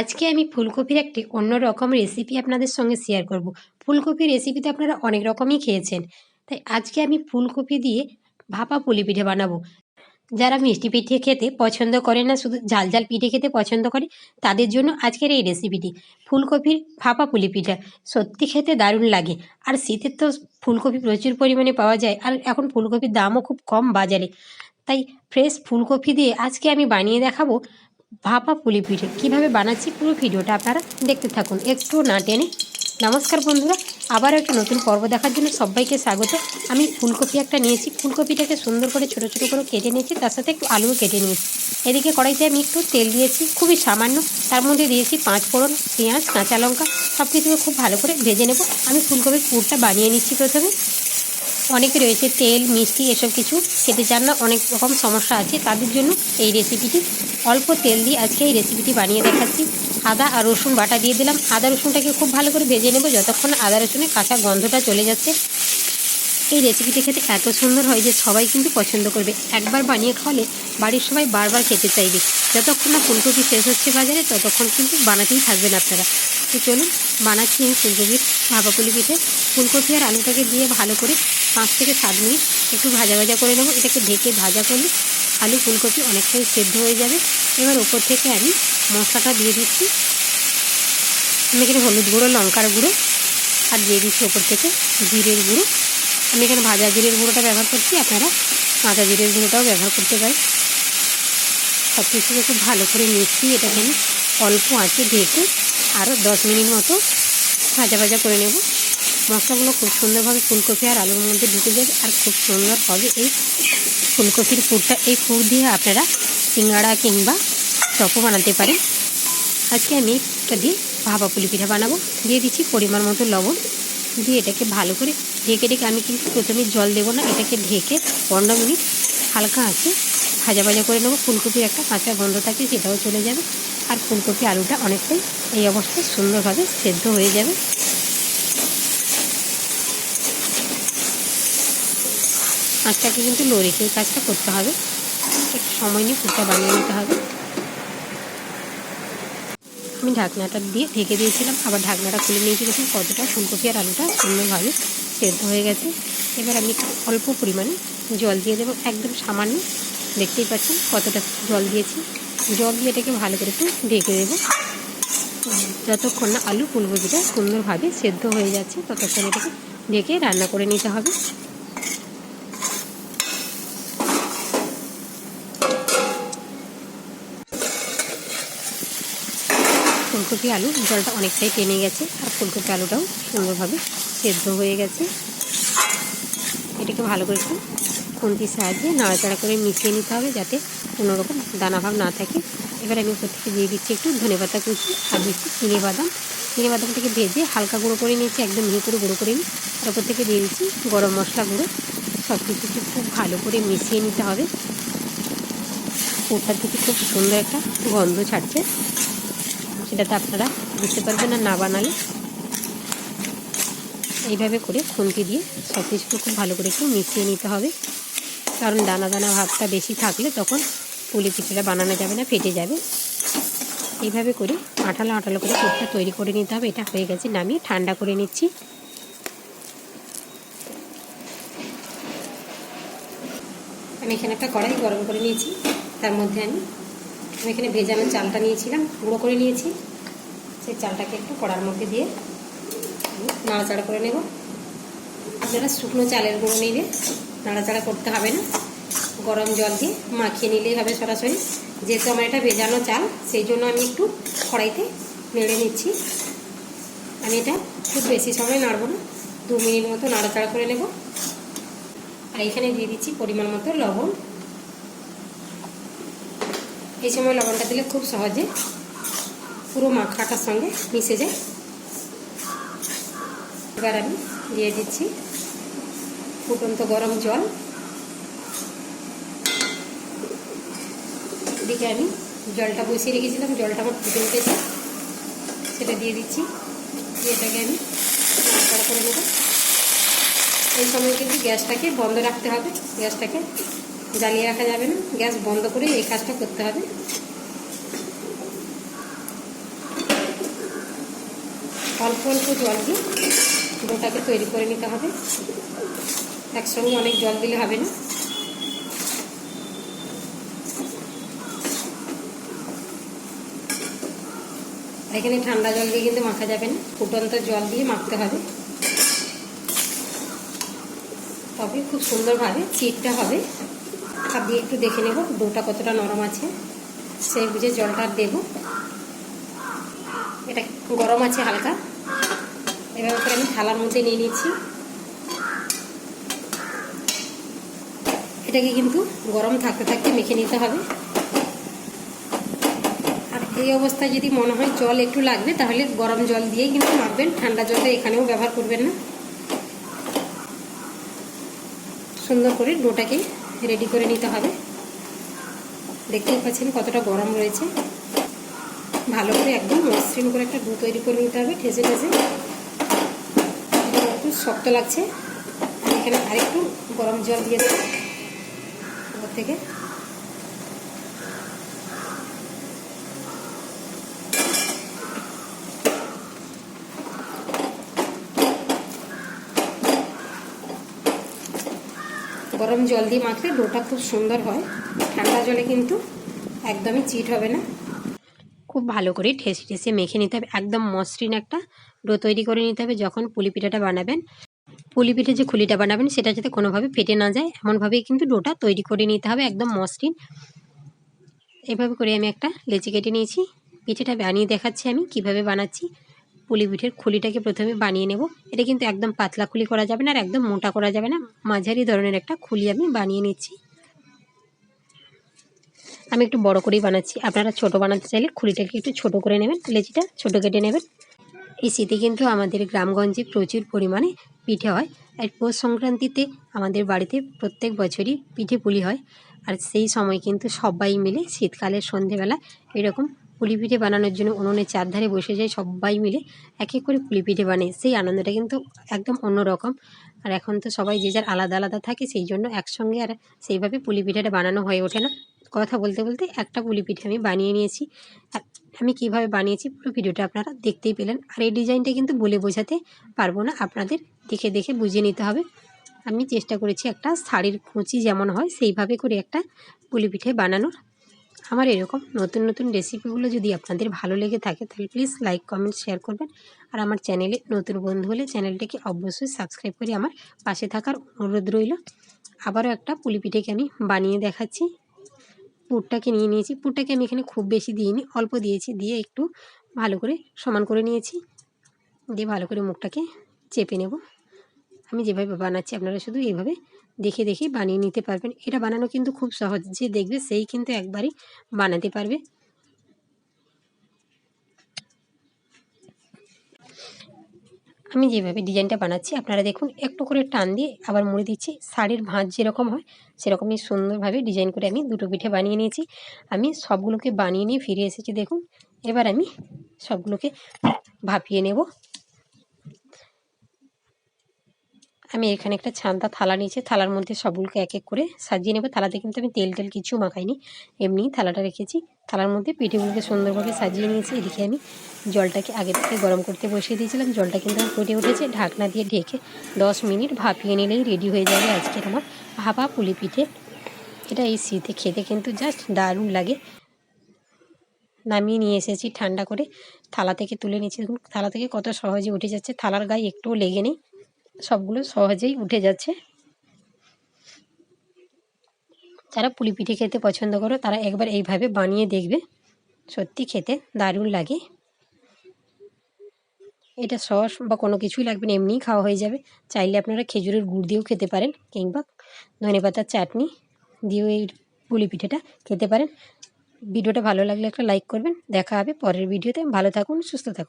আজকে আমি ফুলকপির একটি অন্য রকম রেসিপি আপনাদের সঙ্গে শেয়ার করব। ফুলকপির রেসিপি তো আপনারা অনেক রকমই খেয়েছেন। তাই আজকে আমি ফুলকপি দিয়ে ভাপা পুলি পিঠে বানাবো। যারা মিষ্টি পিঠে খেতে পছন্দ করে না, শুধু ঝাল ঝাল পিঠে খেতে পছন্দ করে, তাদের জন্য আজকের এই রেসিপিটি ফুলকপির ভাপা পুলি পিঠা সত্যি খেতে দারুণ লাগে। আর শীতের তো ফুলকপি প্রচুর পরিমাণে পাওয়া যায়, আর এখন ফুলকপির দামও খুব কম বাজারে। তাই ফ্রেশ ফুলকপি দিয়ে আজকে আমি বানিয়ে দেখাবো ভাপা পুলি পিঠে কীভাবে বানাচ্ছি পুরো ভিডিওটা আপনারা দেখতে থাকুন। একটু না টেনে। নমস্কার বন্ধুরা, আবার একটা নতুন পর্ব দেখার জন্য সবাইকে স্বাগত। আমি ফুলকপি একটা নিয়েছি। ফুলকপিটাকে সুন্দর করে ছোটো ছোটো করে কেটে নিয়েছি। তার সাথে একটু আলুও কেটে নিয়েছি। এদিকে কড়াইতে আমি একটু তেল দিয়েছি, খুবই সামান্য। তার মধ্যে দিয়েছি পাঁচ ফোড়ন, পেঁয়াজ, কাঁচা লঙ্কা। সব কিছুকে খুব ভালো করে ভেজে নেব। আমি ফুলকপির পুরটা বানিয়ে নিচ্ছি প্রথমে। অনেকে রয়েছে তেল, মিষ্টি, এসব কিছু খেতে চান না। অনেক রকম সমস্যা আছে। তাদের জন্য এই রেসিপিটি অল্প তেল দিয়ে আজকে এই রেসিপিটি বানিয়ে দেখাচ্ছি। আদা আর রসুন বাটা দিয়ে দিলাম। আদা রসুনটাকে খুব ভালো করে ভেজে নেব যতক্ষণ আদা রসুনের কাঁচা গন্ধটা চলে যাচ্ছে। এই রেসিপিটি খেতে এত সুন্দর হয় যে সবাই কিন্তু পছন্দ করবে। একবার বানিয়ে খাওয়ালে বাড়ির সবাই বারবার খেতে চাইবে। যতক্ষণ না ফুলকপি শেষ হচ্ছে বাজারে, ততক্ষণ কিন্তু বানাতেই থাকবেন আপনারা। তো চলুন, বানাচ্ছি আমি ফুলকপির ভাপাপুলি পিঠে। ফুলকপি আর আলুটাকে দিয়ে ভালো করে পাঁচ থেকে সাত মিনিট একটু ভাজা ভাজা করে নেব। এটাকে ঢেকে ভাজা করলে আলু ফুলকপি অনেকটাই সেদ্ধ হয়ে যাবে। এবার ওপর থেকে আমি মশলাটা দিয়ে দিচ্ছি। আমি এখানে হলুদ গুঁড়ো, লঙ্কার গুঁড়ো আর দিয়ে দিচ্ছি ওপর থেকে জিরের গুঁড়ো। আমি এখানে ভাজা জিরের গুঁড়োটা ব্যবহার করছি। আপনারা কাঁচা জিরের গুঁড়োটাও ব্যবহার করতে পারেন। সব কিছুকে খুব ভালো করে মিশিয়ে এটাকে আমি অল্প আঁচে ঢেকে আরও দশ মিনিট মতো ভাজা ভাজা করে নেব। মশলাগুলো খুব সুন্দরভাবে ফুলকপি আর আলুর মধ্যে ঢুকে যাবে আর খুব সুন্দর হবে এই ফুলকপির পুরটা। এই পুর দিয়ে আপনারা সিঙ্গাড়া কিংবা চপও বানাতে পারেন। আজকে আমি একটা দিয়ে ভাপা পুলি পিঠা বানাবো। দিয়ে দিচ্ছি পরিমাণ মতো লবণ। দিয়ে এটাকে ভালো করে ঢেকে ঢেকে আমি কিন্তু প্রথমে জল দেবো না, এটাকে ঢেকে পনেরো মিনিট হালকা আছে ভাজা ভাজা করে নেব। ফুলকপির একটা কাঁচা গন্ধ থাকে সেটাও চলে যাবে। আর ফুলকপি আলুটা অনেকটাই এই অবস্থায় সুন্দরভাবে সেদ্ধ হয়ে যাবে। আঁচটাকে কিন্তু লো রেখে কাজটা করতে হবে। একটু সময় নিয়ে পুরটা বানিয়ে নিতে হবে। আমি ঢাকনাটা দিয়ে ঢেকে দিয়েছিলাম। আবার ঢাকনাটা খুলে নিয়েছি। দেখুন কতটা ফুলকপি আর আলুটা সুন্দরভাবে সেদ্ধ হয়ে গেছে। এবার আমি অল্প পরিমাণে জল দিয়ে দেবো। একদম সামান্য। দেখতেই পাচ্ছেন কতটা জল দিয়েছি। জল দিয়ে এটাকে ভালো করে একটু ঢেকে দেবো। যতক্ষণ না আলু ফুলকপিটা সুন্দরভাবে সেদ্ধ হয়ে যাচ্ছে, ততক্ষণ এটাকে ঢেকে রান্না করে নিতে হবে। ফুলকপি আলু, জলটা অনেকটাই টেনে গেছে, আর ফুলকপি আলুটাও সুন্দরভাবে সেদ্ধ হয়ে গেছে। এটাকে ভালো করে একটু খুন্তির সাহায্যে নাড়াচাড়া করে মিশিয়ে নিতে হবে যাতে কোনো রকম দানাভাব না থাকে। এবার আমি ওপর থেকে দিয়ে দিচ্ছি একটু ধনে পাতা কুচি আর দিচ্ছি চিনি বাদাম। চিনি বাদামটাকে ভেজে হালকা গুঁড়ো করে নিয়েছি, একদম মিহি করে গুঁড়ো করে নিই আর ওপর থেকে দিয়ে দিচ্ছি গরম মশলা গুঁড়ো। সব কিছুকে খুব ভালো করে মিশিয়ে নিতে হবে। ওটার থেকে খুব সুন্দর একটা গন্ধ ছাড়ছে। সেটাতে আপনারা বুঝতে পারবেন না না বানালে এইভাবে করে খুন্তি দিয়ে সব কিছুকে খুব ভালো করে একটু মিশিয়ে নিতে হবে। কারণ দানা দানা ভাবটা বেশি থাকলে তখন পুলি পিঠেটা বানানো যাবে না, ফেটে যাবে। এইভাবে করে আঠালো আঠালো করে পুরটা তৈরি করে নিতে হবে। এটা হয়ে গেছে, নামিয়ে ঠান্ডা করে নিচ্ছি। আমি এখানে একটা কড়াই গরম করে নিয়েছি। তার মধ্যে আমি আমি এখানে ভেজানো চালটা নিয়েছিলাম, গুঁড়ো করে নিয়েছি। সেই চালটাকে একটু কড়ার মধ্যে দিয়ে নাড়াচাড়া করে নেব। আপনারা শুকনো চালের গুঁড়ো নিলে নাড়াচাড়া করতে হবে না। গরম জল দিয়ে মাখিয়ে নিলেই হবে সরাসরি। যেহেতু আমার এটা ভেজানো চাল, সেই জন্য আমি একটু কড়াইতে নেড়ে নিচ্ছি। আমি এটা খুব বেশি সময় নাড়ব না। দু মিনিট মতো নাড়াচাড়া করে নেব। আর এখানে দিয়ে দিচ্ছি পরিমাণ মতো লবণ। এই সময় লবণটা দিলে খুব সহজে পুরো মাখাটার সঙ্গে মিশে যায়। এবার আমি দিয়ে দিচ্ছি ফুটন্ত গরম জল। এদিকে আমি জলটা বসিয়ে রেখেছিলাম, জলটা আমার ফুটে উঠেছে। সেটা দিয়ে দিচ্ছি। দিয়ে এটাকে আমি করে নেব। এই সময় কিন্তু গ্যাসটাকে বন্ধ রাখতে হবে। গ্যাসটাকে জ্বালিয়ে রাখা যাবে না। গ্যাস বন্ধ করে এই কাজটা করতে হবে। অল্প অল্প জল দিয়ে ডোটাকে তৈরি করে নিতে হবে। একসঙ্গে অনেক জল দিলে হবে না। এখানে ঠান্ডা জল দিয়ে কিন্তু মাখা যাবে না, ফুটন্ত জল দিয়ে মাখতে হবে। তবে খুব সুন্দরভাবে চিটটা হবে। হাত দিয়ে একটু দেখে নেব ডোটা কতটা নরম আছে। সেই বুঝে জলটা দেব। এটা গরম আছে হালকা। এভাবে করে আমি থালার মধ্যে নিয়ে নিচ্ছি এটাকে কিন্তু গরম থাকতে থাকতে মেখে নিতে হবে। আর এই অবস্থায় যদি মনে হয় জল একটু লাগবে, তাহলে গরম জল দিয়েই কিন্তু মাখবেন। ঠান্ডা জলটা এখানেও ব্যবহার করবেন না। সুন্দর করে ডোটাকে রেডি করে নিতে হবে। দেখতেই পাচ্ছেন কতটা গরম রয়েছে। ভালো করে একদম মসৃণ করে একটা ডো তৈরি করে নিতে হবে, ঠেসে ঠেসে। শক্ত লাগছে। এখানে আরেকটু গরম জল দিয়ে দেবো ওপর থেকে। গরম জল দিয়ে মাখলে ডোটা খুব সুন্দর হয়। ঠান্ডা জলে কিন্তু একদমই চিট হবে না। খুব ভালো করে ঠেসে ঠেসে মেখে নিতে হবে। একদম মসৃণ একটা ডো তৈরি করে নিতে হবে যখন পুলি পিঠাটা বানাবেন। পুলি পিঠে যে খুলিটা বানাবেন সেটা যাতে কোনোভাবে ফেটে না যায়, এমনভাবেই কিন্তু ডোটা তৈরি করে নিতে হবে একদম মসৃণ। এভাবে করে আমি একটা লেচি কেটে নিয়েছি। পিঠেটা বানিয়ে দেখাচ্ছি আমি কীভাবে বানাচ্ছি। পুলি পিঠের খুলিটাকে প্রথমে বানিয়ে নেব। এটা কিন্তু একদম পাতলা খুলি করা যাবে না আর একদম মোটা করা যাবে না। মাঝারি ধরনের একটা খুলি আমি বানিয়ে নিচ্ছি। আমি একটু বড় করেই বানাচ্ছি। আপনারা ছোট বানাতে চাইলে খুলিটাকে একটু ছোট করে নেবেন, লেচিটা ছোট কেটে নেবেন। এই শীতে কিন্তু আমাদের গ্রামগঞ্জে প্রচুর পরিমাণে পিঠে হয়। আর পৌষ সংক্রান্তিতে আমাদের বাড়িতে প্রত্যেক বছরই পিঠে পুলি হয়। আর সেই সময় কিন্তু সবাই মিলে শীতকালের সন্ধেবেলা এরকম পুলি পিঠে বানানোর জন্য উনুনের চারধারে বসে যায় সবাই মিলে এক এক করে পুলি পিঠে বানায় সেই আনন্দটা কিন্তু একদম অন্যরকম আর এখন তো সবাই যে যার আলাদা আলাদা থাকে সেই জন্য একসঙ্গে আর সেইভাবে পুলি পিঠাটা বানানো হয়ে ওঠে না। কথা বলতে বলতে একটা পুলি পিঠে আমি বানিয়ে নিয়েছি। আমি কীভাবে বানিয়েছি পুরো ভিডিওটা আপনারা দেখতেই পেলেন। আর এই ডিজাইনটা কিন্তু বলে বোঝাতে পারব না, আপনাদের দেখে দেখে বুঝে নিতে হবে। আমি চেষ্টা করেছি একটা শাড়ির কুঁচি যেমন হয়, সেইভাবে করে একটা পুলি পিঠে বানানোর। আমার এরকম নতুন নতুন রেসিপিগুলো যদি আপনাদের ভালো লেগে থাকে, তাহলে প্লিজ লাইক, কমেন্ট, শেয়ার করবেন। আর আমার চ্যানেলে নতুন বন্ধু হলে চ্যানেলটিকে অবশ্যই সাবস্ক্রাইব করে আমার পাশে থাকার অনুরোধ রইল। আবারও একটা পুলি পিঠেকে আমি বানিয়ে দেখাচ্ছি। পুরটাকে নিয়ে নিয়েছি। পুরটাকে আমি এখানে খুব বেশি দিইনি, অল্প দিয়েছি। দিয়ে একটু ভালো করে সমান করে নিয়েছি। দিয়ে ভালো করে মুখটাকে চেপে নেব। আমি যেভাবে বানাচ্ছি আপনারা শুধু এইভাবে দেখে দেখে বানিয়ে নিতে পারবেন। এটা বানানো কিন্তু খুব সহজ। যে দেখবে সেই কিন্তু একবারই বানাতে পারবে। আমি যেভাবে ডিজাইনটা বানাচ্ছি, আপনারা দেখুন, একটু করে টান দিয়ে আবার মুড়ে দিচ্ছি। শাড়ির ভাঁজ যেরকম হয়, সেরকমই সুন্দরভাবে ডিজাইন করে আমি দুটো পিঠে বানিয়ে নিয়েছি। আমি সবগুলোকে বানিয়ে নিয়ে ফিরে এসেছি, দেখুন। এবার আমি সবগুলোকে ভাপিয়ে নেব। আমি এখানে একটা ছান্তা, থালা নিয়েছি। থালার মধ্যে সবগুলোকে এক এক করে সাজিয়ে নেব। থালাতে কিন্তু আমি তেল টেল কিছু মাখাইনি। এমনি থালাটা রেখেছি। থালার মধ্যে পিঠেগুলোকে সুন্দরভাবে সাজিয়ে নিয়েছি। এদিকে আমি জলটাকে আগে থেকে গরম করতে বসিয়ে দিয়েছিলাম। জলটা কিন্তু ফুটে উঠেছে। ঢাকনা দিয়ে ঢেকে দশ মিনিট ভাপিয়ে নিলেই রেডি হয়ে যাবে আজকের আমার ভাপা পুলি পিঠে। এটা এই শীতে খেতে কিন্তু জাস্ট দারুণ লাগে। নামিয়ে নিয়ে এসেছি ঠান্ডা করে। থালা থেকে তুলে নিয়েছি দেখুন, থালা থেকে কত সহজে উঠে যাচ্ছে। থালার গায়ে একটুও লেগে নেই। সবগুলো সহজেই উঠে যাচ্ছে। যারা পুলি পিঠে খেতে পছন্দ করো, তারা একবার এইভাবে বানিয়ে দেখবে। সত্যি খেতে দারুণ লাগে। এটা সস বা কোনো কিছুই লাগবে না, এমনিই খাওয়া হয়ে যাবে। চাইলে আপনারা খেজুরের গুড় দিয়েও খেতে পারেন, কিংবা ধনে পাতার চাটনি দিয়েও এই পুলি পিঠেটা খেতে পারেন। ভিডিওটা ভালো লাগলে একটা লাইক করবেন। দেখা হবে পরের ভিডিওতে। ভালো থাকুন, সুস্থ থাকুন।